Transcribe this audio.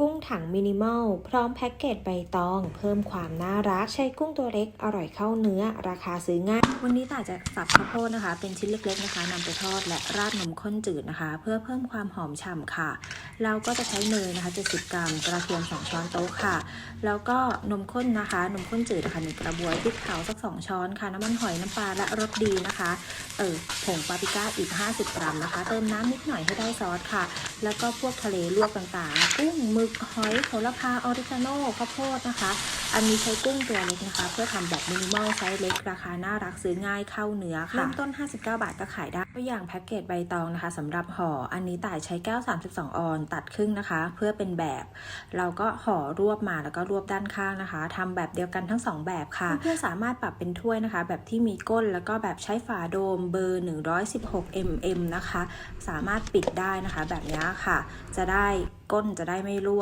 กุ้งถังมินิมอล พร้อมแพ็กเกจใบตอง เพิ่มความน่ารัก ใช้กุ้งตัวเล็ก อร่อยเข้าเนื้อ ราคาซื้อง่าย วันนี้ต่าจะสับข้าวโพดนะคะ เป็นชิ้นเล็กๆนะคะนำไปทอดและราดนมข้นจืดนะคะ เพื่อเพิ่มความหอมฉ่ำค่ะ เราก็จะใช้เนยนะคะ70กรัม กระเทียม2ช้อนโต๊ะค่ะ แล้วก็นมข้นนะคะ นมข้นจืดนะคะหนึ่งกระบวยพริกเผาสัก 2 ช้อนค่ะ น้ำมันหอยน้ำปลาและรสดีนะคะ เออผงปาปริก้าอีก 50 กรัมนะคะ เติมน้ำนิดหน่อยให้ได้ซอสค่ะ แล้วก็พวกทะเลลวกต่างๆ กุ้งหมึกหอยโหระพาออริกาโน่ข้าวโพดนะคะ อันนี้ใช้กุ้งตัวเล็กนะคะ เพื่อทำแบบมินิมอลไซส์เล็กราคาน่ารักซื้อง่ายเข้าเนื้อค่ะเริ่มต้น 59 บาทก็ขายได้ตัวอย่างแพ็กเกจใบตองนะคะสำหรับห่ออันนี้ต่ายใช้แก้ว 32 ออนตัดครึ่งนะคะ เพื่อเป็นแบบ เราก็ห่อรวบมาแล้วก็รวบด้านข้างนะคะทำแบบเดียวกันทั้งสองแบบค่ะเพื่อนๆสามารถปรับเป็นถ้วยนะคะ แบบที่มีก้นแล้วก็แบบใช้ฝาโดมเบอร์ 116 mm นะคะ สามารถปิดได้นะคะ แบบนี้ค่ะ จะได้ก้นจะได้ไม่รั่ว